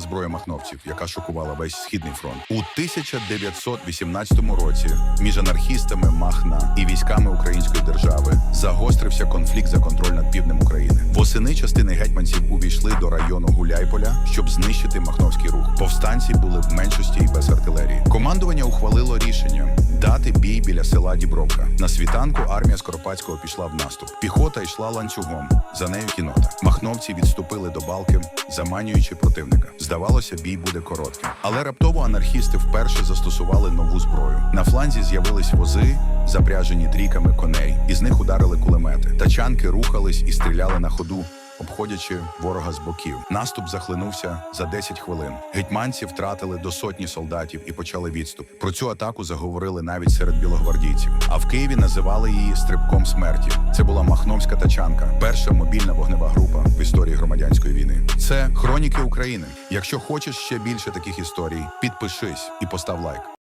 зброя махновців, яка шокувала весь східний фронт. У 1918 році між анархістами Махна і військами Української держави загострився конфлікт за контроль над півднем України. Восени частини гетьманців увійшли до району Гуляйполя, щоб знищити махновський рух. Повстанці були в меншості і без артилерії. Командування ухвалило рішення дати бій біля села Дібровка. На світанку армія Скоропадського пішла в наступ. Піхота йшла ланцюгом, за нею кінота. Махновці відступили до балки, заманюючи противника. Здавалося, бій буде коротким. Але раптово анархісти вперше застосували нову зброю. На фланзі з'явились вози, запряжені трійками коней, із них ударили кулемети. Тачанки рухались і стріляли на ходу. Обходячи ворога з боків, наступ захлинувся за 10 хвилин. Гетьманці втратили до сотні солдатів і почали відступ. Про цю атаку заговорили навіть серед білогвардійців. А в Києві називали її стрибком смерті. Це була Махновська тачанка, перша мобільна вогнева група в історії громадянської війни. Це хроніки України. Якщо хочеш ще більше таких історій, підпишись і постав лайк.